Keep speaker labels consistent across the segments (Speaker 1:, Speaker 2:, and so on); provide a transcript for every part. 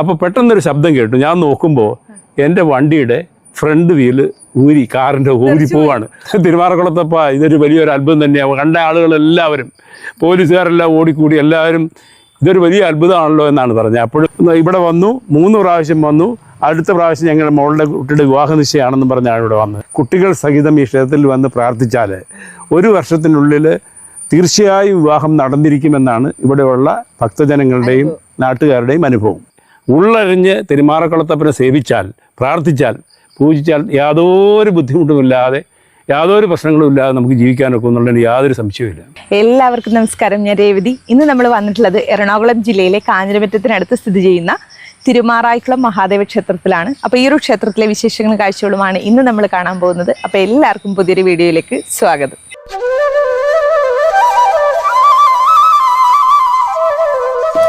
Speaker 1: അപ്പോൾ പെട്ടെന്നൊരു ശബ്ദം കേട്ടു. ഞാൻ നോക്കുമ്പോൾ എന്റെ വണ്ടിയുടെ ഫ്രണ്ട് വീൽ ഊരി കാറിന്റെ ഊരി പോവാണ്. തിരുവാറക്കുളത്തപ്പ ഇതൊരു വലിയൊരു അത്ഭുതം തന്നെയാണ്. കണ്ട ആളുകളെല്ലാവരും പോലീസുകാരെല്ലാം ഓടിക്കൂടി എല്ലാവരും ഇതൊരു വലിയ അത്ഭുതമാണല്ലോ എന്നാണ് പറഞ്ഞത്. അപ്പോഴും ഇവിടെ വന്നു മൂന്ന് പ്രാവശ്യം വന്നു. അടുത്ത പ്രാവശ്യം ഞങ്ങളുടെ മോളുടെ കുട്ടിയുടെ വിവാഹ നിശ്ചയമാണെന്ന് പറഞ്ഞാണ് ഇവിടെ വന്നത് കുട്ടികൾ സഹിതം ഈ ക്ഷേത്രത്തിൽ വന്ന് പ്രാർത്ഥിച്ചാൽ ഒരു വർഷത്തിനുള്ളിൽ തീർച്ചയായും വിവാഹം നടന്നിരിക്കുമെന്നാണ് ഇവിടെയുള്ള ഭക്തജനങ്ങളുടെയും നാട്ടുകാരുടെയും അനുഭവം. ഉള്ളറിഞ്ഞ് തിരുമാറക്കുളത്തപ്പനെ സേവിച്ചാൽ പ്രാർത്ഥിച്ചാൽ പൂജിച്ചാൽ യാതൊരു ബുദ്ധിമുട്ടുമില്ലാതെ യാതൊരു പ്രശ്നങ്ങളും ഇല്ലാതെ നമുക്ക് ജീവിക്കാനൊക്കെ എന്നുള്ളതിന് യാതൊരു സംശയവുമില്ല
Speaker 2: എല്ലാവർക്കും നമസ്കാരം. ഞാൻ രേവതി. ഇന്ന് നമ്മൾ വന്നിട്ടുള്ളത് എറണാകുളം ജില്ലയിലെ കാഞ്ഞിരമറ്റത്തിനടുത്ത് സ്ഥിതി ചെയ്യുന്ന തിരുമാറായിക്കുളം മഹാദേവ ക്ഷേത്രത്തിലാണ്. അപ്പോൾ ഈ ഒരു ക്ഷേത്രത്തിലെ വിശേഷങ്ങളും കാഴ്ചകളുമാണ് ഇന്ന് നമ്മൾ കാണാൻ പോകുന്നത്. അപ്പോൾ എല്ലാവർക്കും പുതിയൊരു വീഡിയോയിലേക്ക് സ്വാഗതം.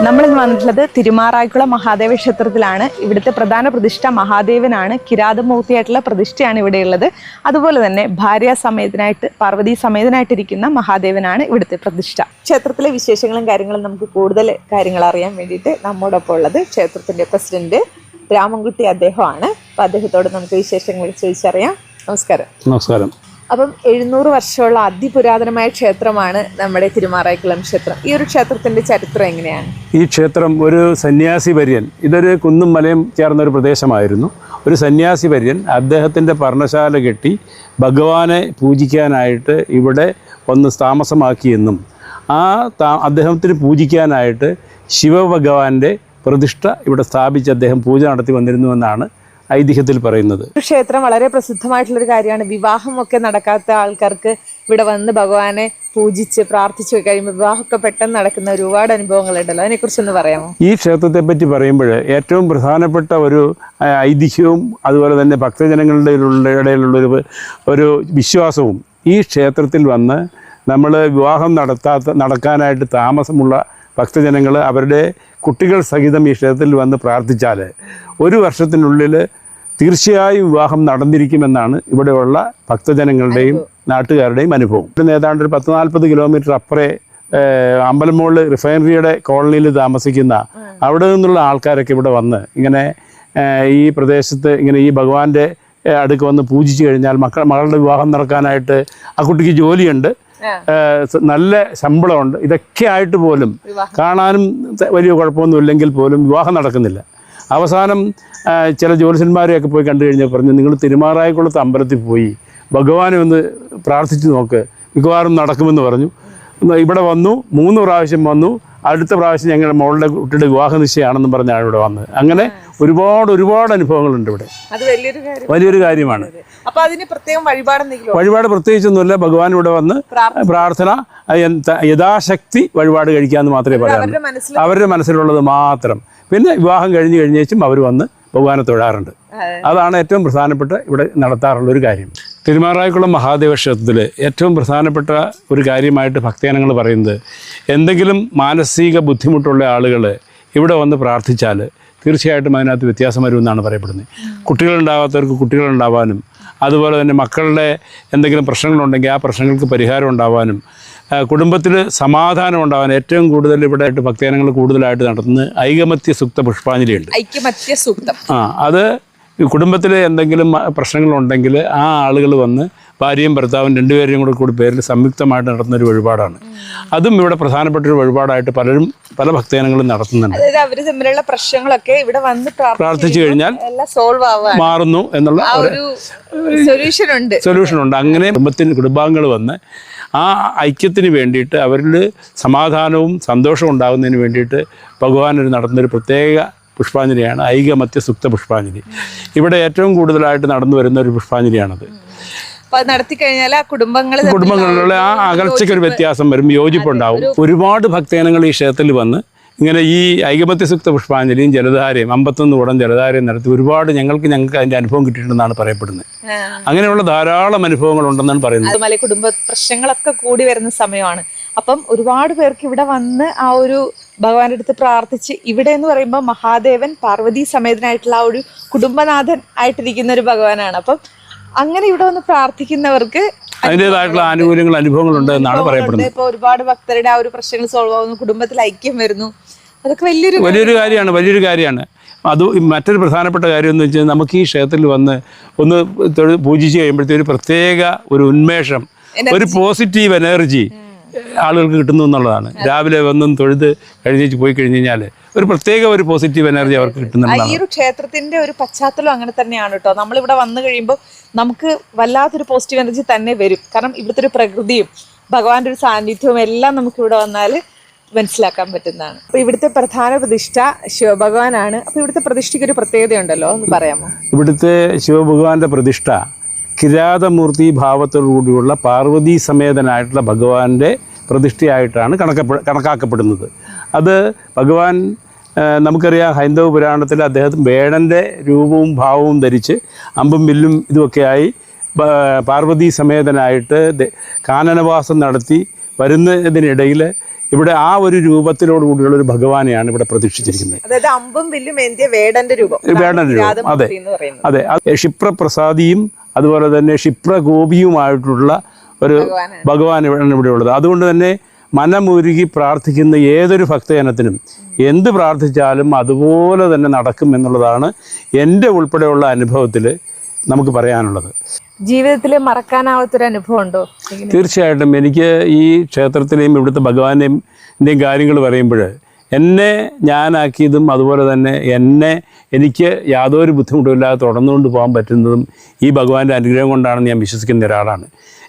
Speaker 2: നമ്മൾ ഇന്ന് വന്നിട്ടുള്ളത് തിരുമാറായിക്കുളം മഹാദേവ ക്ഷേത്രത്തിലാണ്. ഇവിടുത്തെ പ്രധാന പ്രതിഷ്ഠ മഹാദേവനാണ്. കിരാതമൂർത്തിയായിട്ടുള്ള പ്രതിഷ്ഠയാണ് ഇവിടെയുള്ളത് അതുപോലെ തന്നെ ഭാര്യ സമേതനായിട്ട് പാർവതി സമേതനായിട്ടിരിക്കുന്ന മഹാദേവനാണ് ഇവിടുത്തെ പ്രതിഷ്ഠ. ക്ഷേത്രത്തിലെ വിശേഷങ്ങളും കാര്യങ്ങളും നമുക്ക് കൂടുതൽ കാര്യങ്ങൾ അറിയാൻ വേണ്ടിയിട്ട് നമ്മോടൊപ്പം ഉള്ളത് ക്ഷേത്രത്തിന്റെ പ്രസിഡന്റ് രാമൻകുട്ടി അദ്ദേഹമാണ്. അപ്പോൾ അദ്ദേഹത്തോട് നമുക്ക് വിശേഷങ്ങൾ ചോദിച്ചറിയാം. നമസ്കാരം.
Speaker 1: നമസ്കാരം.
Speaker 2: അപ്പം എഴുന്നൂറ് വർഷമുള്ള അതിപുരാതനമായ ക്ഷേത്രമാണ് നമ്മുടെ തിരുമാറായിക്കുളം ക്ഷേത്രം. ഈ ഒരു ക്ഷേത്രത്തിന്റെ ചരിത്രം എങ്ങനെയാണ്?
Speaker 1: ഈ ക്ഷേത്രം ഒരു സന്യാസി വര്യൻ ഇതൊരു കുന്നും മലയും ചേർന്ന ഒരു പ്രദേശമായിരുന്നു. ഒരു സന്യാസി വര്യൻ അദ്ദേഹത്തിന്റെ പർണശാല കെട്ടി ഭഗവാനെ പൂജിക്കാനായിട്ട് ഇവിടെ ഒന്ന് താമസമാക്കിയെന്നും ആ താ അദ്ദേഹത്തിന് പൂജിക്കാനായിട്ട് ശിവഭഗവാന്റെ പ്രതിഷ്ഠ ഇവിടെ സ്ഥാപിച്ച് അദ്ദേഹം പൂജ നടത്തി വന്നിരുന്നുവെന്നാണ് ഐതിഹ്യത്തിൽ പറയുന്നത്.
Speaker 2: ക്ഷേത്രം വളരെ പ്രസിദ്ധമായിട്ടുള്ള ഒരു കാര്യമാണ്. വിവാഹം ഒക്കെ നടക്കാത്ത ആൾക്കാർക്ക് ഇവിടെ വന്ന് ഭഗവാനെ പൂജിച്ച് പ്രാർത്ഥിച്ചു കഴിയുമ്പോൾ വിവാഹമൊക്കെ പെട്ടെന്ന് നടക്കുന്ന ഒരുപാട് അനുഭവങ്ങളുണ്ടല്ലോ. അതിനെക്കുറിച്ചൊന്ന് പറയാമോ?
Speaker 1: ഈ ക്ഷേത്രത്തെ പറ്റി പറയുമ്പോൾ ഏറ്റവും പ്രധാനപ്പെട്ട ഒരു ഐതിഹ്യവും അതുപോലെ തന്നെ ഭക്തജനങ്ങളുടെ ഇടയിലുള്ള ഒരു ഒരു വിശ്വാസവും ഈ ക്ഷേത്രത്തിൽ വന്ന് നമ്മൾ വിവാഹം നടത്താത്ത നടക്കാനായിട്ട് താമസമുള്ള ഭക്തജനങ്ങൾ അവരുടെ കുട്ടികൾ സഹിതം ഈ ക്ഷേത്രത്തിൽ വന്ന് പ്രാർത്ഥിച്ചാൽ ഒരു വർഷത്തിനുള്ളിൽ തീർച്ചയായും വിവാഹം നടന്നിരിക്കുമെന്നാണ് ഇവിടെയുള്ള ഭക്തജനങ്ങളുടെയും നാട്ടുകാരുടെയും അനുഭവം. ഏതാണ്ട് ഒരു പത്ത് നാൽപ്പത് കിലോമീറ്റർ അപ്പുറേ അമ്പലമോൾ റിഫൈനറിയുടെ കോളനിയിൽ താമസിക്കുന്ന അവിടെ നിന്നുള്ള ആൾക്കാരൊക്കെ ഇവിടെ വന്ന് ഇങ്ങനെ ഈ പ്രദേശത്ത് ഇങ്ങനെ ഈ ഭഗവാന്റെ അടുക്ക് വന്ന് പൂജിച്ചു കഴിഞ്ഞാൽ മക്കൾ മകളുടെ വിവാഹം നടക്കാനായിട്ട് ആ കുട്ടിക്ക് ജോലിയുണ്ട്. നല്ല ശമ്പളമുണ്ട്. ഇതൊക്കെ ആയിട്ട് പോലും കാണാനും വലിയ കുഴപ്പമൊന്നും ഇല്ലെങ്കിൽ പോലും വിവാഹം നടക്കുന്നില്ല. അവസാനം ചില ജ്യോത്സ്യന്മാരെയൊക്കെ പോയി കണ്ടു കഴിഞ്ഞാൽ പറഞ്ഞു നിങ്ങൾ തിരുമാറായിക്കുളത്ത് അമ്പലത്തിൽ പോയി. ഭഗവാനെ ഒന്ന് പ്രാർത്ഥിച്ചു നോക്ക്. മിക്കവാറും നടക്കുമെന്ന് പറഞ്ഞു. ഇവിടെ വന്നു മൂന്ന് പ്രാവശ്യം വന്നു. അടുത്ത പ്രാവശ്യം ഞങ്ങളുടെ മോളുടെ കുട്ടിയുടെ വിവാഹ നിശ്ചയമാണെന്നും പറഞ്ഞാണ് ഇവിടെ വന്നത്. അങ്ങനെ ഒരുപാട് ഒരുപാട് അനുഭവങ്ങളുണ്ട് ഇവിടെ.
Speaker 2: വലിയൊരു കാര്യം.
Speaker 1: വലിയൊരു കാര്യമാണ്. വഴിപാട് പ്രത്യേകിച്ചൊന്നുമില്ല. ഭഗവാൻ ഇവിടെ വന്ന് പ്രാർത്ഥന. യഥാശക്തി വഴിപാട് കഴിക്കാമെന്ന് മാത്രമേ പറയാറുള്ളൂ.
Speaker 2: അവരുടെ
Speaker 1: മനസ്സിലുള്ളത് മാത്രം. പിന്നെ വിവാഹം കഴിഞ്ഞു കഴിഞ്ഞേച്ചും അവർ വന്ന് ഭഗവാനെ തൊഴാറുണ്ട്. അതാണ് ഏറ്റവും പ്രധാനപ്പെട്ട ഇവിടെ നടത്താറുള്ള ഒരു കാര്യം. തിരുമാറായിക്കുളം മഹാദേവ ക്ഷേത്രത്തിൽ ഏറ്റവും പ്രധാനപ്പെട്ട ഒരു കാര്യമായിട്ട് ഭക്തജനങ്ങൾ പറയുന്നത് എന്തെങ്കിലും മാനസിക ബുദ്ധിമുട്ടുള്ള ആളുകൾ ഇവിടെ വന്ന് പ്രാർത്ഥിച്ചാൽ തീർച്ചയായിട്ടും അതിനകത്ത് വ്യത്യാസം വരുമെന്നാണ് പറയപ്പെടുന്നത്. കുട്ടികളുണ്ടാവാത്തവർക്ക് കുട്ടികളുണ്ടാവാനും അതുപോലെ തന്നെ മക്കളുടെ എന്തെങ്കിലും പ്രശ്നങ്ങളുണ്ടെങ്കിൽ ആ പ്രശ്നങ്ങൾക്ക് പരിഹാരം ഉണ്ടാവാനും കുടുംബത്തിൽ സമാധാനം ഉണ്ടാവാൻ ഏറ്റവും കൂടുതൽ ഇവിടെ ആയിട്ട് ഭക്തജനങ്ങൾ കൂടുതലായിട്ട് നടത്തുന്നത് ഐകമത്യ സുക്ത പുഷ്പാഞ്ജലിയുണ്ട്.
Speaker 2: ഐക്യമത്യ സൂക്തം.
Speaker 1: ആ അത് കുടുംബത്തിലെ എന്തെങ്കിലും പ്രശ്നങ്ങളുണ്ടെങ്കിൽ ആ ആളുകൾ വന്ന് ഭാര്യയും ഭർത്താവും രണ്ടുപേരെയും കൂടെ കൂടി പേരിൽ സംയുക്തമായിട്ട് നടത്തുന്ന ഒരു വഴിപാടാണ്. അതും ഇവിടെ പ്രധാനപ്പെട്ട ഒരു വഴിപാടായിട്ട് പലരും പല ഭക്തജനങ്ങളും നടത്തുന്നുണ്ട്.
Speaker 2: അതായത് തമ്മിലുള്ള പ്രശ്നങ്ങളൊക്കെ ഇവിടെ വന്ന് പ്രാർത്ഥിച്ച്
Speaker 1: കഴിഞ്ഞാൽ
Speaker 2: സോൾവ് ആവാൻ
Speaker 1: മാറുന്നു എന്നുള്ള
Speaker 2: സൊല്യൂഷൻ ഉണ്ട്.
Speaker 1: സൊല്യൂഷൻ ഉണ്ട്. അങ്ങനെ കുടുംബത്തിന് കുടുംബാംഗങ്ങൾ വന്ന് ആ ഐക്യത്തിന് വേണ്ടിയിട്ട് അവരിൽ സമാധാനവും സന്തോഷവും ഉണ്ടാകുന്നതിന് വേണ്ടിയിട്ട് ഭഗവാൻ ഒരു നടത്തുന്നൊരു പ്രത്യേക പുഷ്പാഞ്ജലിയാണ്. ഐകമത്യ സുക്ത പുഷ്പാഞ്ജലി. ഇവിടെ ഏറ്റവും കൂടുതലായിട്ട് നടന്നു വരുന്ന ഒരു പുഷ്പാഞ്ജലിയാണത്.
Speaker 2: അപ്പൊ നടത്തി കഴിഞ്ഞാൽ ആ കുടുംബങ്ങൾ
Speaker 1: കുടുംബങ്ങളിലുള്ള ആ അകൽച്ചയ്ക്ക് ഒരു വ്യത്യാസം വരും യോജിപ്പുണ്ടാവും. ഒരുപാട് ഭക്തജനങ്ങൾ ഈ ക്ഷേത്രത്തിൽ വന്ന് ഇങ്ങനെ ഈ ഐകമത്യ സുക്ത പുഷ്പാഞ്ജലിയും ജലധാരയും അമ്പത്തൊന്ന് കുടം ജലധാരയും നടത്തി ഒരുപാട് ഞങ്ങൾക്ക് ഞങ്ങൾക്ക് അതിന്റെ അനുഭവം കിട്ടിയിട്ടുണ്ടെന്നാണ് പറയപ്പെടുന്നത്. അങ്ങനെയുള്ള ധാരാളം അനുഭവങ്ങൾ ഉണ്ടെന്നാണ് പറയുന്നത്.
Speaker 2: അതുപോലെ കുടുംബ പ്രശ്നങ്ങളൊക്കെ കൂടി വരുന്ന സമയമാണ്. അപ്പം ഒരുപാട് പേർക്ക് ഇവിടെ വന്ന് ആ ഒരു ഭഗവാന്റെ അടുത്ത് പ്രാർത്ഥിച്ച് ഇവിടെ എന്ന് പറയുമ്പോൾ മഹാദേവൻ പാർവതി സമേതനായിട്ടുള്ള ആ ഒരു കുടുംബനാഥൻ ആയിട്ടിരിക്കുന്ന ഒരു ഭഗവാനാണ്. അപ്പം അങ്ങനെ ഇവിടെ വന്ന് പ്രാർത്ഥിക്കുന്നവർക്ക്
Speaker 1: അതിന്റെതായിട്ടുള്ള ആനുകൂല്യങ്ങൾ അനുഭവങ്ങൾ ഉണ്ട് എന്നാണ് പറയപ്പെടുന്നത്.
Speaker 2: ഇപ്പൊ ഒരുപാട് ഭക്തരുടെ ആ ഒരു പ്രശ്നങ്ങൾ സോൾവ് ആവുന്നു. കുടുംബത്തിൽ ഐക്യം വരുന്നു. അതൊക്കെ വലിയൊരു
Speaker 1: വലിയൊരു കാര്യമാണ് വലിയൊരു കാര്യമാണ്. അത് മറ്റൊരു പ്രധാനപ്പെട്ട കാര്യം എന്ന് വെച്ചാൽ നമുക്ക് ഈ ക്ഷേത്രത്തിൽ വന്ന് ഒന്ന് പൂജിച്ച് കഴിയുമ്പോഴത്തെ ഒരു പ്രത്യേക ഒരു ഉന്മേഷം ഒരു പോസിറ്റീവ് എനർജി ആളുകൾക്ക് കിട്ടുന്നു എന്നുള്ളതാണ്. രാവിലെ വന്നും തൊഴുത് കഴിഞ്ഞേച്ച് പോയി കഴിഞ്ഞ് കഴിഞ്ഞാൽ ഒരു പ്രത്യേക ഒരു പോസിറ്റീവ് എനർജി അവർക്ക് കിട്ടുന്നുണ്ട്
Speaker 2: ഈ ഒരു ക്ഷേത്രത്തിന്റെ ഒരു പശ്ചാത്തലം അങ്ങനെ തന്നെയാണ് കേട്ടോ. നമ്മളിവിടെ വന്നു കഴിയുമ്പോൾ നമുക്ക് വല്ലാത്തൊരു പോസിറ്റീവ് എനർജി തന്നെ വരും. കാരണം ഇവിടുത്തെ ഒരു പ്രകൃതിയും ഭഗവാന്റെ ഒരു സാന്നിധ്യവും എല്ലാം നമുക്ക് ഇവിടെ വന്നാൽ മനസ്സിലാക്കാൻ പറ്റുന്നതാണ്. അപ്പൊ ഇവിടുത്തെ പ്രധാന പ്രതിഷ്ഠ ശിവഭഗവാനാണ്. അപ്പൊ ഇവിടുത്തെ പ്രതിഷ്ഠയ്ക്ക് ഒരു പ്രത്യേകതയുണ്ടല്ലോ എന്ന് പറയാമോ?
Speaker 1: ഇവിടുത്തെ ശിവഭഗവാന്റെ പ്രതിഷ്ഠ കിരാതമൂർത്തി ഭാവത്തോടുകൂടിയുള്ള പാർവതി സമേതനായിട്ടുള്ള ഭഗവാന്റെ പ്രതിഷ്ഠയായിട്ടാണ് കണക്കപ്പെ കണക്കാക്കപ്പെടുന്നത്. അത് ഭഗവാൻ നമുക്കറിയാം ഹൈന്ദവ പുരാണത്തിൽ അദ്ദേഹം വേടന്റെ രൂപവും ഭാവവും ധരിച്ച് അമ്പും വില്ലും ഇതുമൊക്കെയായി പാർവതി സമേതനായിട്ട് കാനനവാസം നടത്തി വരുന്നതിനിടയിൽ ഇവിടെ ആ ഒരു രൂപത്തിലോടുകൂടിയുള്ള ഒരു ഭഗവാനെയാണ് ഇവിടെ പ്രതീക്ഷിച്ചിരിക്കുന്നത്
Speaker 2: അതായത് അമ്പും വില്ലും വേടന്റെ രൂപം.
Speaker 1: വേടന്റെ രൂപം. അതെ. അത്. ക്ഷിപ്രപ്രസാദിയും അതുപോലെ തന്നെ ക്ഷിപ്രഗോപിയുമായിട്ടുള്ള ഒരു
Speaker 2: ഭഗവാനാണ്.
Speaker 1: ഭഗവാൻ ഇവിടെ ഉള്ളത് അതുകൊണ്ട് തന്നെ മനമുരുകി പ്രാർത്ഥിക്കുന്ന ഏതൊരു ഭക്തജനത്തിനും എന്ത് പ്രാർത്ഥിച്ചാലും അതുപോലെ തന്നെ നടക്കും എന്നുള്ളതാണ് എന്റെ ഉൾപ്പെടെയുള്ള അനുഭവത്തിൽ നമുക്ക് പറയാനുള്ളത്.
Speaker 2: ജീവിതത്തിൽ മറക്കാനാവാത്തൊരു അനുഭവം ഉണ്ടോ
Speaker 1: തീർച്ചയായിട്ടും എനിക്ക് ഈ ക്ഷേത്രത്തിലെയും ഇവിടുത്തെ ഭഗവാനെയും കാര്യങ്ങൾ പറയുമ്പോൾ എന്നെ ഞാനാക്കിയതും അതുപോലെ തന്നെ എന്നെ എനിക്ക് യാതൊരു ബുദ്ധിമുട്ടുമില്ലാതെ തുടർന്നുകൊണ്ട് പോകാൻ പറ്റുന്നതും ഈ ഭഗവാന്റെ അനുഗ്രഹം കൊണ്ടാണെന്ന് ഞാൻ വിശ്വസിക്കുന്ന ഒരാളാണ്.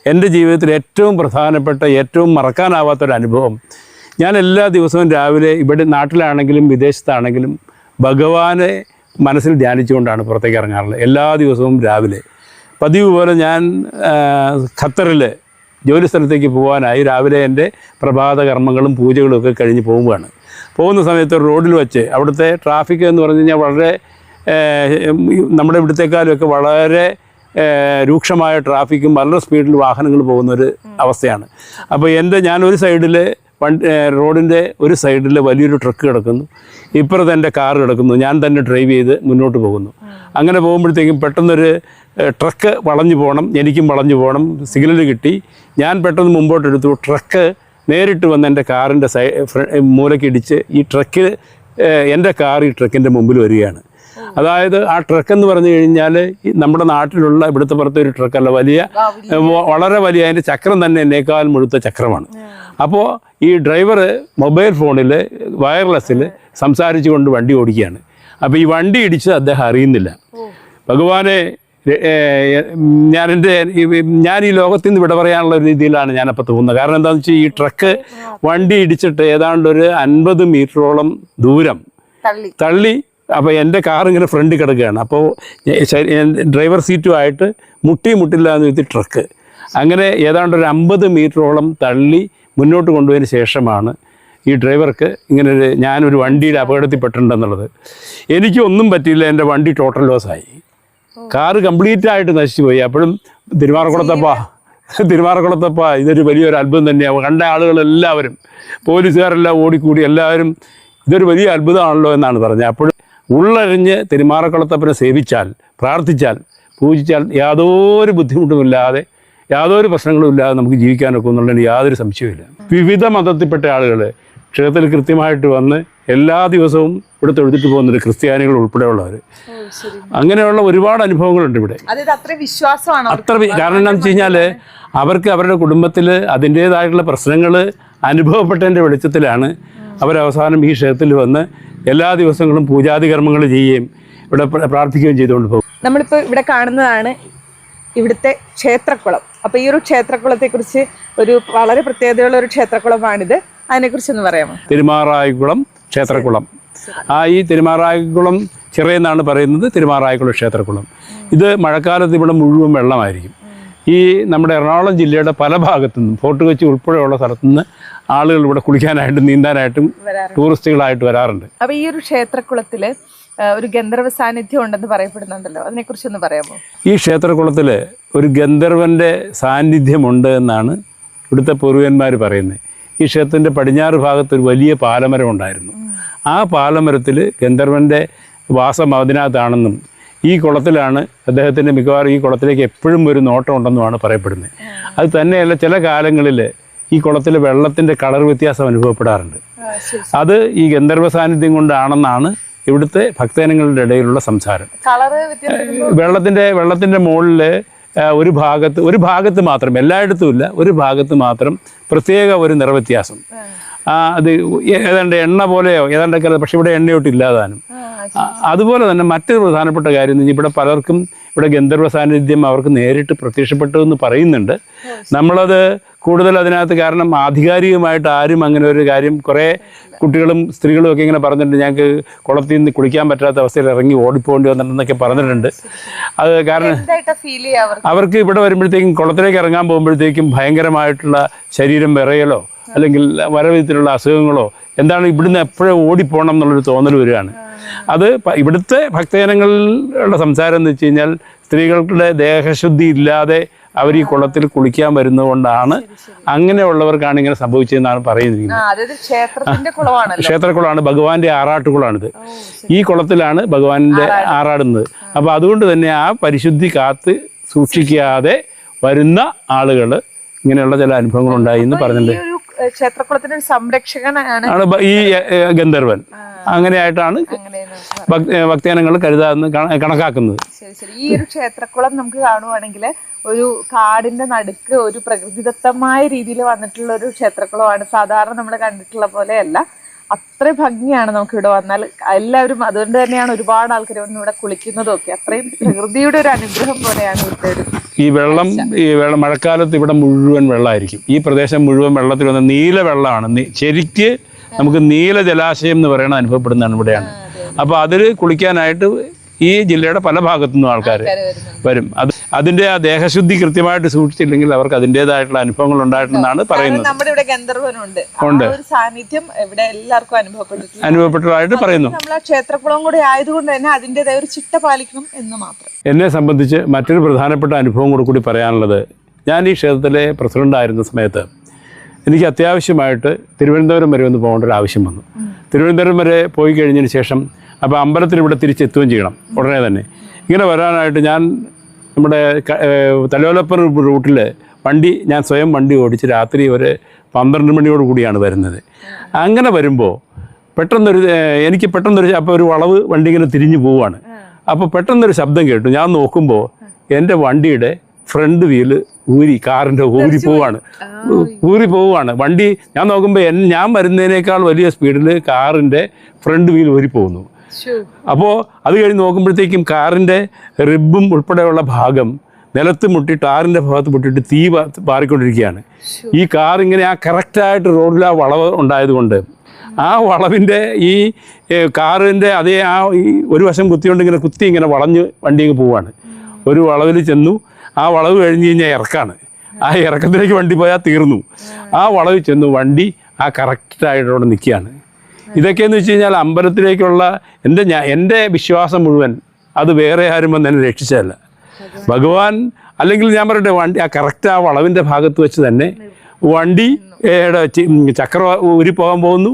Speaker 1: എന്റെ ജീവിതത്തിൽ ഏറ്റവും പ്രധാനപ്പെട്ട ഏറ്റവും മറക്കാനാവാത്തൊരു അനുഭവം ഞാൻ എല്ലാ ദിവസവും രാവിലെ ഇവിടെ നാട്ടിലാണെങ്കിലും വിദേശത്താണെങ്കിലും ഭഗവാനെ മനസ്സിൽ ധ്യാനിച്ചുകൊണ്ടാണ് പുറത്തേക്ക് ഇറങ്ങാറുള്ളത്. എല്ലാ ദിവസവും രാവിലെ. പതിവ് പോലെ ഞാൻ ഖത്തറിൽ ജോലി സ്ഥലത്തേക്ക് പോകാനായി രാവിലെ എന്റെ പ്രഭാത കർമ്മങ്ങളും പൂജകളും ഒക്കെ കഴിഞ്ഞ് പോവുകയാണ് പോകുന്ന സമയത്ത് റോഡിൽ വെച്ച് അവിടുത്തെ ട്രാഫിക് എന്ന് പറഞ്ഞു കഴിഞ്ഞാൽ വളരെ നമ്മുടെ ഇവിടുത്തേക്കാളുമൊക്കെ വളരെ രൂക്ഷമായ ട്രാഫിക്കും വളരെ സ്പീഡിൽ വാഹനങ്ങൾ പോകുന്ന ഒരു അവസ്ഥയാണ്. അപ്പോൾ എന്റെ ഞാൻ ഒരു സൈഡിൽ വണ്ടി റോഡിന്റെ ഒരു സൈഡിൽ വലിയൊരു ട്രക്ക് കിടക്കുന്നു. ഇപ്പുറത്ത് എന്റെ കാർ കിടക്കുന്നു. ഞാൻ തന്നെ ഡ്രൈവ് ചെയ്ത് മുന്നോട്ട് പോകുന്നു. അങ്ങനെ പോകുമ്പോഴത്തേക്കും പെട്ടെന്നൊരു ട്രക്ക് വളഞ്ഞു പോകണം എനിക്കും വളഞ്ഞു പോകണം സിഗ്നൽ കിട്ടി. ഞാൻ പെട്ടെന്ന് മുമ്പോട്ടെടുത്തു. ട്രക്ക് നേരിട്ട് വന്ന് എന്റെ കാറിന്റെ സൈ മൂലക്കിടിച്ച് ഈ ട്രക്ക് എന്റെ കാർ ഈ ട്രക്കിന്റെ മുമ്പിൽ വരികയാണ്. അതായത് ആ ട്രക്ക് എന്ന് പറഞ്ഞു കഴിഞ്ഞാൽ നമ്മുടെ നാട്ടിലുള്ള ഇവിടുത്തെ പുറത്തെ ഒരു ട്രക്കല്ല വലിയ വളരെ വലിയ അതിന്റെ ചക്രം തന്നെ എന്നേക്കാൾ മുഴുത്ത ചക്രമാണ്. അപ്പോൾ ഈ ഡ്രൈവർ മൊബൈൽ ഫോണിൽ വയർലെസ്സിൽ സംസാരിച്ചു കൊണ്ട് വണ്ടി ഓടിക്കുകയാണ്. അപ്പോൾ ഈ വണ്ടി ഇടിച്ച് അദ്ദേഹം അറിയുന്നില്ല. ഭഗവാനെ ഞാൻ എന്റെ ഞാൻ ഈ ലോകത്തിൽ നിന്ന് വിട പറയാനുള്ള ഒരു രീതിയിലാണ് ഞാനപ്പോൾ തോന്നുന്നത്. കാരണം എന്താണെന്ന് വെച്ചാൽ ഈ ട്രക്ക് വണ്ടി ഇടിച്ചിട്ട് ഏതാണ്ട് ഒരു അൻപത് മീറ്ററോളം ദൂരം
Speaker 2: തള്ളി.
Speaker 1: തള്ളി അപ്പോൾ എന്റെ കാർ ഇങ്ങനെ ഫ്രണ്ട് കിടക്കുകയാണ്. അപ്പോൾ ഡ്രൈവർ സീറ്റുമായിട്ട് മുട്ടി മുട്ടില്ല എന്ന് വെച്ചാൽ ട്രക്ക്. അങ്ങനെ ഏതാണ്ട് ഒരു അമ്പത് മീറ്ററോളം തള്ളി മുന്നോട്ട് കൊണ്ടുപോയതിന് ശേഷമാണ് ഈ ഡ്രൈവർക്ക് ഇങ്ങനെ ഒരു ഞാനൊരു വണ്ടിയിൽ അപകടത്തിൽപ്പെട്ടിട്ടുണ്ടെന്നുള്ളത്. എനിക്കൊന്നും പറ്റിയില്ല. എന്റെ വണ്ടി ടോട്ടൽ ലോസായി. കാറ് കംപ്ലീറ്റ് ആയിട്ട് നശിച്ചു പോയി. അപ്പോഴും തിരുമാറക്കുളത്തപ്പ തിരുമാറക്കുളത്തപ്പ ഇതൊരു വലിയൊരു അത്ഭുതം തന്നെയാണ് കണ്ട ആളുകളെല്ലാവരും പോലീസുകാരെല്ലാം ഓടിക്കൂടി എല്ലാവരും ഇതൊരു വലിയ അത്ഭുതമാണല്ലോ എന്നാണ് പറഞ്ഞത്. അപ്പോഴും ഉള്ളഴിഞ്ഞ് തിരുമാറക്കുളത്തപ്പനെ സേവിച്ചാൽ പ്രാർത്ഥിച്ചാൽ പൂജിച്ചാൽ യാതൊരു ബുദ്ധിമുട്ടുമില്ലാതെ യാതൊരു പ്രശ്നങ്ങളും ഇല്ലാതെ നമുക്ക് ജീവിക്കാനൊക്കെ എന്നുള്ളതിന് യാതൊരു സംശയമില്ല വിവിധ മതത്തിൽപ്പെട്ട ആളുകൾ ക്ഷേത്രത്തിൽ കൃത്യമായിട്ട് വന്ന് എല്ലാ ദിവസവും ഇവിടെ തൊഴുതിട്ട് പോകുന്നുണ്ട് ക്രിസ്ത്യാനികൾ ഉൾപ്പെടെയുള്ളവർ. അങ്ങനെയുള്ള ഒരുപാട് അനുഭവങ്ങളുണ്ട് ഇവിടെ.
Speaker 2: അത്ര വിശ്വാസമാണ്
Speaker 1: അത്ര കാരണം എന്താണെന്ന് വെച്ച് കഴിഞ്ഞാൽ അവർക്ക് അവരുടെ കുടുംബത്തിൽ അതിന്റേതായിട്ടുള്ള പ്രശ്നങ്ങൾ അനുഭവപ്പെട്ടതിന്റെ വെളിച്ചത്തിലാണ് അവരവസാനം ഈ ക്ഷേത്രത്തിൽ വന്ന് എല്ലാ ദിവസങ്ങളും പൂജാതി കർമ്മങ്ങൾ ചെയ്യുകയും ഇവിടെ പ്രാർത്ഥിക്കുകയും ചെയ്തുകൊണ്ട് പോകും.
Speaker 2: നമ്മളിപ്പോൾ ഇവിടെ കാണുന്നതാണ് ഇവിടുത്തെ ക്ഷേത്രക്കുളം. അപ്പോൾ ഈ ഒരു ക്ഷേത്രക്കുളത്തെക്കുറിച്ച് ഒരു വളരെ പ്രത്യേകതയുള്ള ഒരു ക്ഷേത്രക്കുളമാണിത്. അതിനെക്കുറിച്ച് ഒന്ന് പറയാമോ?
Speaker 1: തിരുമാറായിക്കുളം ക്ഷേത്രക്കുളം ആ ഈ തിരുമാറായിക്കുളം ചിറയെന്നാണ് പറയുന്നത് തിരുമാറായിക്കുളം ക്ഷേത്രക്കുളം ഇത് മഴക്കാലത്ത് ഇവിടെ മുഴുവൻ വെള്ളമായിരിക്കും. ഈ നമ്മുടെ എറണാകുളം ജില്ലയുടെ പല ഭാഗത്തു നിന്നും ഫോർട്ട് കൊച്ചി ഉൾപ്പെടെയുള്ള സ്ഥലത്തു നിന്ന് ആളുകൾ ഇവിടെ കുളിക്കാനായിട്ടും നീന്താനായിട്ടും. ടൂറിസ്റ്റുകളായിട്ട് വരാറുണ്ട്.
Speaker 2: അപ്പോൾ ഈ ഒരു ക്ഷേത്രക്കുളത്തിൽ ഒരു ഗന്ധർവ സാന്നിധ്യം ഉണ്ടെന്ന് പറയപ്പെടുന്നുണ്ടല്ലോ. അതിനെക്കുറിച്ച് ഒന്ന് പറയാമോ?
Speaker 1: ഈ ക്ഷേത്രക്കുളത്തിൽ ഒരു ഗന്ധർവന്റെ സാന്നിധ്യമുണ്ട് എന്നാണ് ഇവിടുത്തെ പൂർവികന്മാർ പറയുന്നത്. ഈ ക്ഷേത്രത്തിന്റെ പടിഞ്ഞാറ് ഭാഗത്ത് ഒരു വലിയ പാലമരം ഉണ്ടായിരുന്നു. ആ പാലമരത്തിൽ ഗന്ധർവന്റെ വാസം അതിനകത്താണെന്നും ഈ കുളത്തിലാണ് അദ്ദേഹത്തിന്റെ മിക്കവാറും ഈ കുളത്തിലേക്ക് എപ്പോഴും ഒരു നോട്ടം ഉണ്ടെന്നുമാണ് പറയപ്പെടുന്നത്. അത് തന്നെയല്ല ചില കാലങ്ങളിൽ ഈ കുളത്തിൽ വെള്ളത്തിന്റെ കളർ വ്യത്യാസം അനുഭവപ്പെടാറുണ്ട്. അത് ഈ ഗന്ധർവ സാന്നിധ്യം കൊണ്ടാണെന്നാണ് ഇവിടുത്തെ ഭക്തജനങ്ങളുടെ ഇടയിലുള്ള സംസാരം. വെള്ളത്തിന്റെ വെള്ളത്തിന്റെ മുകളിൽ ഒരു ഭാഗത്ത് ഒരു ഭാഗത്ത് മാത്രം എല്ലായിടത്തും ഇല്ല ഒരു ഭാഗത്ത് മാത്രം പ്രത്യേക ഒരു നിറവ്യത്യാസം. അത് ഏതാണ്ട് എണ്ണ പോലെയോ ഏതാണ്ടൊക്കെ പക്ഷെ ഇവിടെ എണ്ണയൊട്ട് ഇല്ലാതാനും. അതുപോലെ തന്നെ മറ്റൊരു പ്രധാനപ്പെട്ട കാര്യം എന്ന് ഇവിടെ പലർക്കും ഇവിടെ ഗന്ധർവ സാന്നിധ്യം അവർക്ക് നേരിട്ട് പ്രത്യക്ഷപ്പെട്ടു എന്ന് പറയുന്നുണ്ട്. നമ്മളത് കൂടുതൽ അതിനകത്ത് കാരണം ആധികാരികമായിട്ട് ആരും അങ്ങനെ ഒരു കാര്യം കുറേ കുട്ടികളും സ്ത്രീകളും ഒക്കെ ഇങ്ങനെ പറഞ്ഞിട്ടുണ്ട്. ഞങ്ങൾക്ക് കുളത്തിൽ നിന്ന് കുളിക്കാൻ പറ്റാത്ത അവസ്ഥയിൽ ഇറങ്ങി ഓടിപ്പോണ്ടി വന്നിട്ടുണ്ടെന്നൊക്കെ പറഞ്ഞിട്ടുണ്ട്. അത് കാരണം
Speaker 2: അവർക്ക്?
Speaker 1: ഇവിടെ വരുമ്പോഴത്തേക്കും കുളത്തിലേക്ക് ഇറങ്ങാൻ പോകുമ്പോഴത്തേക്കും ഭയങ്കരമായിട്ടുള്ള ശരീരം വിറയലോ അല്ലെങ്കിൽ വരവിധത്തിലുള്ള വിധത്തിലുള്ള അസുഖങ്ങളോ എന്താണ് ഇവിടുന്ന് എപ്പോഴും ഓടിപ്പോണം എന്നുള്ളൊരു തോന്നൽ വരികയാണ്. അത് ഇവിടുത്തെ ഭക്തജനങ്ങളുടെ സംസാരം എന്ന് വെച്ച് കഴിഞ്ഞാൽ സ്ത്രീകളുടെ ദേഹശുദ്ധി ഇല്ലാതെ അവർ ഈ കുളത്തിൽ കുളിക്കാൻ വരുന്നതുകൊണ്ടാണ് അങ്ങനെയുള്ളവർക്കാണ് ഇങ്ങനെ സംഭവിച്ചതെന്നാണ് പറയുന്നത് ക്ഷേത്രക്കുളമാണ് ഭഗവാന്റെ ആറാട്ടുകുളമാണിത് ഈ കുളത്തിലാണ് ഭഗവാന്റെ ആറാടുന്നത്. അപ്പോൾ അതുകൊണ്ട് തന്നെ ആ പരിശുദ്ധി കാത്ത് സൂക്ഷിക്കാതെ വരുന്ന ആളുകൾ ഇങ്ങനെയുള്ള ചില അനുഭവങ്ങൾ ഉണ്ടായി എന്ന് പറഞ്ഞിട്ടുണ്ട്.
Speaker 2: ഒരു സംരക്ഷകനാണ്.
Speaker 1: ഈ ഗന്ധർവൻ. അങ്ങനെയായിട്ടാണ് ഭക്തജനങ്ങൾ കരുതാന്ന് കണക്കാക്കുന്നത്.
Speaker 2: ശരി ശരി. ഈ ഒരു ക്ഷേത്രക്കുളം നമുക്ക് കാണുവാണെങ്കിൽ ഒരു കാടിന്റെ നടുക്ക് ഒരു പ്രകൃതിദത്തമായ രീതിയിൽ വന്നിട്ടുള്ള ഒരു ക്ഷേത്രക്കുളമാണ്. സാധാരണ നമ്മൾ കണ്ടിട്ടുള്ള പോലെയല്ല. അത്രയും ഭംഗിയാണ് നമുക്ക് ഇവിടെ വന്നാൽ. എല്ലാവരും അതുകൊണ്ട് തന്നെയാണ് ഒരുപാട് ആൾക്കാർ വന്ന് ഇവിടെ കുളിക്കുന്നതും ഒക്കെ അത്രയും പ്രകൃതിയുടെ ഒരു അനുഗ്രഹം പോലെയാണ് ഇവിടുത്തെ ഒരു
Speaker 1: ഈ വെള്ളം ഈ വെള്ളം മഴക്കാലത്ത് ഇവിടെ മുഴുവൻ വെള്ളമായിരിക്കും ഈ പ്രദേശം മുഴുവൻ വെള്ളത്തിൽ വന്ന നീല വെള്ളമാണ്. ശരിക്ക് നമുക്ക് നീല ജലാശയം എന്ന് പറയുന്നത് അനുഭവപ്പെടുന്നതാണ് ഇവിടെയാണ്. അപ്പോൾ അതിൽ കുളിക്കാനായിട്ട് ഈ ജില്ലയുടെ പല ഭാഗത്തു നിന്നും ആൾക്കാർ വരും. അത് അതിന്റെ ആ ദേഹശുദ്ധി കൃത്യമായിട്ട് സൂക്ഷിച്ചില്ലെങ്കിൽ അവർക്ക് അതിന്റെതായിട്ടുള്ള അനുഭവങ്ങൾ ഉണ്ടായിട്ടുണ്ടെന്നാണ് പറയുന്നത്.
Speaker 2: നമ്മുടെ ഇവിടെ ഗന്ധർവനുണ്ട്. ഉണ്ട്. സാന്നിധ്യം ഇവിടെ എല്ലാവർക്കും അനുഭവപ്പെട്ടിട്ടുണ്ട്.
Speaker 1: അനുഭവപ്പെട്ടതായിട്ട് പറയുന്നു.
Speaker 2: നമ്മൾ ആ ക്ഷേത്രക്കുളം കൂടെ ആയതുകൊണ്ട് തന്നെ അതിന്റെതായ ഒരു ചിട്ട പാലിക്കണം എന്ന് മാത്രം.
Speaker 1: എന്നെ സംബന്ധിച്ച് മറ്റൊരു പ്രധാനപ്പെട്ട അനുഭവം കൂടെ കൂടി പറയാനുള്ളത് ഞാൻ ഈ ക്ഷേത്രത്തിലെ പ്രസിഡന്റ് ആയിരുന്ന സമയത്ത് എനിക്ക് അത്യാവശ്യമായിട്ട് തിരുവനന്തപുരം വരെ ഒന്ന് പോകേണ്ട ഒരു ആവശ്യം വന്നു. തിരുവനന്തപുരം വരെ പോയി കഴിഞ്ഞതിന് ശേഷം അപ്പോൾ അമ്പലത്തിൽ ഇവിടെ തിരിച്ചെത്തുകയും ചെയ്യണം ഉടനെ തന്നെ. ഇങ്ങനെ വരാനായിട്ട് ഞാൻ നമ്മുടെ തലോലപ്പൻ റൂട്ടിൽ വണ്ടി ഞാൻ സ്വയം വണ്ടി ഓടിച്ച് രാത്രി ഒരു പന്ത്രണ്ട് മണിയോട് കൂടിയാണ് വരുന്നത്. അങ്ങനെ വരുമ്പോൾ പെട്ടെന്നൊരു എനിക്ക് പെട്ടെന്നൊരു അപ്പോൾ ഒരു വളവ് വണ്ടി ഇങ്ങനെ തിരിഞ്ഞു പോവുകയാണ് അപ്പോൾ പെട്ടെന്നൊരു ശബ്ദം കേട്ടു. ഞാൻ നോക്കുമ്പോൾ എന്റെ വണ്ടിയുടെ ഫ്രണ്ട് വീൽ ഊരി കാറിന്റെ ഊരി പോവാണ്. ഊരി പോവുകയാണ് വണ്ടി ഞാൻ നോക്കുമ്പോൾ എൻ ഞാൻ വരുന്നതിനേക്കാൾ വലിയ സ്പീഡിൽ കാറിന്റെ ഫ്രണ്ട് വീൽ ഊരി പോകുന്നു. അപ്പോൾ അത് കഴിഞ്ഞ് നോക്കുമ്പോഴത്തേക്കും കാറിന്റെ റിബും ഉൾപ്പെടെയുള്ള ഭാഗം നിലത്ത് മുട്ടി ടാറിന്റെ ഭാഗത്ത് മുട്ടിയിട്ട് തീ പാറിക്കൊണ്ടിരിക്കുകയാണ്. ഈ കാർ ഇങ്ങനെ ആ കറക്റ്റായിട്ട് റോഡിൽ ആ വളവ് ഉണ്ടായതുകൊണ്ട് ആ വളവിന്റെ ഈ കാറിന്റെ അതേ ആ ഈ ഒരു വശം കുത്തിയോണ്ട് ഇങ്ങനെ കുത്തി ഇങ്ങനെ വളഞ്ഞ് വണ്ടി ഇങ്ങ് പോവാണ്. ഒരു വളവിൽ ചെന്നു. ആ വളവ് കഴിഞ്ഞ് കഴിഞ്ഞാൽ ഇറക്കാണ്. ആ ഇറക്കത്തിലേക്ക് വണ്ടി പോയാൽ തീർന്നു. ആ വളവിൽ ചെന്നു വണ്ടി ആ കറക്റ്റായിട്ട് അവിടെ നിൽക്കുകയാണ്. ഇതൊക്കെയെന്ന് വെച്ച് കഴിഞ്ഞാൽ അമ്പലത്തിലേക്കുള്ള എന്റെ ഞാൻ എന്റെ വിശ്വാസം മുഴുവൻ അത് വേറെ ആരും വന്ന് എന്നെ രക്ഷിച്ചതല്ല. ഭഗവാൻ അല്ലെങ്കിൽ ഞാൻ പറയട്ടെ വണ്ടി ആ കറക്റ്റ് ആ വളവിന്റെ ഭാഗത്ത് വെച്ച് തന്നെ വണ്ടി ഏടെ ചി- ഉം, ചക്ര ഊരി പോകാൻ പോകുന്നു.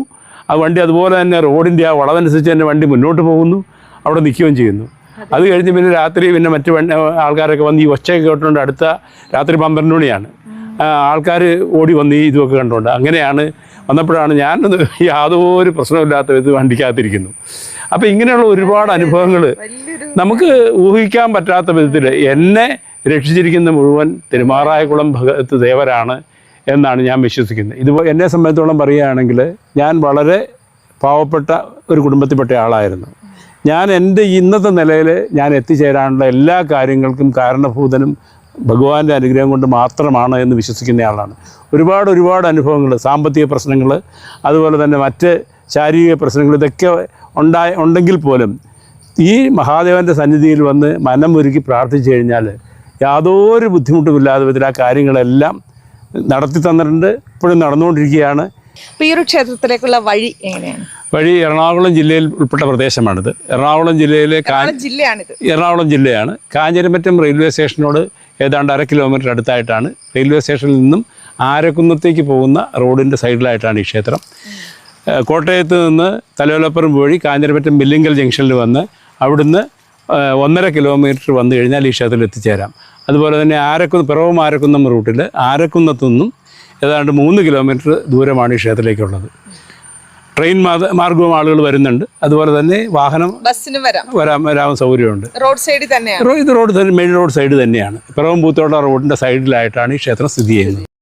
Speaker 1: ആ വണ്ടി അതുപോലെ തന്നെ റോഡിന്റെ ആ വളവനുസരിച്ച് തന്നെ വണ്ടി മുന്നോട്ട് പോകുന്നു. അവിടെ നിൽക്കുകയും ചെയ്യുന്നു. അത് കഴിഞ്ഞ് പിന്നെ രാത്രി പിന്നെ മറ്റു ആൾക്കാരൊക്കെ വന്ന് ഈ ഒച്ചയൊക്കെ കേട്ടുകൊണ്ട് അടുത്ത രാത്രി പന്ത്രണ്ട് മണിയാണ്. ആൾക്കാർ ഓടി വന്ന് ഈ ഇതുമൊക്കെ കണ്ടുകൊണ്ട് അങ്ങനെയാണ് വന്നപ്പോഴാണ് ഞാൻ യാതൊരു പ്രശ്നമില്ലാത്ത ഇത് വണ്ടിക്കകത്തിരിക്കുന്നു. അപ്പോൾ ഇങ്ങനെയുള്ള ഒരുപാട് അനുഭവങ്ങൾ നമുക്ക് ഊഹിക്കാൻ പറ്റാത്ത വിധത്തിൽ എന്നെ രക്ഷിച്ചിരിക്കുന്ന മുഴുവൻ തിരുമാറായകുളം ഭഗത്ത് ദേവരാണ് എന്നാണ് ഞാൻ വിശ്വസിക്കുന്നത്. ഇത് എന്നെ സംബന്ധിച്ചോളം പറയുകയാണെങ്കിൽ ഞാൻ വളരെ പാവപ്പെട്ട ഒരു കുടുംബത്തിൽപ്പെട്ട ആളായിരുന്നു. ഞാൻ എന്റെ ഇന്നത്തെ നിലയിൽ ഞാൻ എത്തിച്ചേരാനുള്ള എല്ലാ കാര്യങ്ങൾക്കും കാരണഭൂതനും ഭഗവാന്റെ അനുഗ്രഹം കൊണ്ട് മാത്രമാണ് എന്ന് വിശ്വസിക്കുന്ന ആളാണ്. ഒരുപാട് ഒരുപാട് അനുഭവങ്ങൾ സാമ്പത്തിക പ്രശ്നങ്ങൾ അതുപോലെ തന്നെ മറ്റ് ശാരീരിക പ്രശ്നങ്ങൾ ഇതൊക്കെ ഉണ്ടായ ഉണ്ടെങ്കിൽ പോലും ഈ മഹാദേവന്റെ സന്നിധിയിൽ വന്ന് മനം മനമൊരുക്കി പ്രാർത്ഥിച്ചു കഴിഞ്ഞാൽ യാതൊരു ബുദ്ധിമുട്ടുമില്ലാതെ വിധത്തിൽ ആ കാര്യങ്ങളെല്ലാം നടത്തി തന്നിട്ടുണ്ട്. ഇപ്പോഴും നടന്നുകൊണ്ടിരിക്കുകയാണ്.
Speaker 2: ഈ ഒരു ക്ഷേത്രത്തിലേക്കുള്ള വഴി എങ്ങനെയാണ്?
Speaker 1: വഴി എറണാകുളം ജില്ലയിൽ ഉൾപ്പെട്ട പ്രദേശമാണിത്. എറണാകുളം ജില്ലയിലെ
Speaker 2: ജില്ലയാണിത്.
Speaker 1: എറണാകുളം ജില്ലയാണ്. കാഞ്ഞിരമറ്റം റെയിൽവേ സ്റ്റേഷനോട് ഏതാണ്ട് അര കിലോമീറ്റർ അടുത്തായിട്ടാണ് റെയിൽവേ സ്റ്റേഷനിൽ നിന്നും ആരക്കുന്നത്തേക്ക് പോകുന്ന റോഡിന്റെ സൈഡിലായിട്ടാണ് ഈ ക്ഷേത്രം. കോട്ടയത്ത് നിന്ന് തലയോലപ്പുറം വഴി കാഞ്ഞിരപ്പറ്റം ബില്ലിങ്കൽ ജംഗ്ഷനിൽ വന്ന് അവിടുന്ന് ഒന്നര കിലോമീറ്റർ വന്നു കഴിഞ്ഞാൽ ഈ ക്ഷേത്രത്തിൽ എത്തിച്ചേരാം. അതുപോലെ തന്നെ ആരക്കുന്ന പിറവും ആരക്കുന്നം റൂട്ടിൽ ആരക്കുന്നത്തു നിന്നും ഏതാണ്ട് മൂന്ന് കിലോമീറ്റർ ദൂരമാണ് ഈ ക്ഷേത്രത്തിലേക്കുള്ളത്. ട്രെയിൻ മാർഗ- മാർഗവും ആളുകൾ വരുന്നുണ്ട്. അതുപോലെ തന്നെ വാഹനം
Speaker 2: ബസ്സിന് വരാം.
Speaker 1: വരാൻ വരാൻ സൗകര്യമുണ്ട്.
Speaker 2: റോഡ് സൈഡിൽ തന്നെയാണ്.
Speaker 1: ഇത് റോഡ് തന്നെ മെയിൻ റോഡ് സൈഡ് തന്നെയാണ്. പിറവം പൂത്തോട്ട റോഡിന്റെ സൈഡിലായിട്ടാണ് ഈ ക്ഷേത്രം സ്ഥിതി ചെയ്യുന്നത്.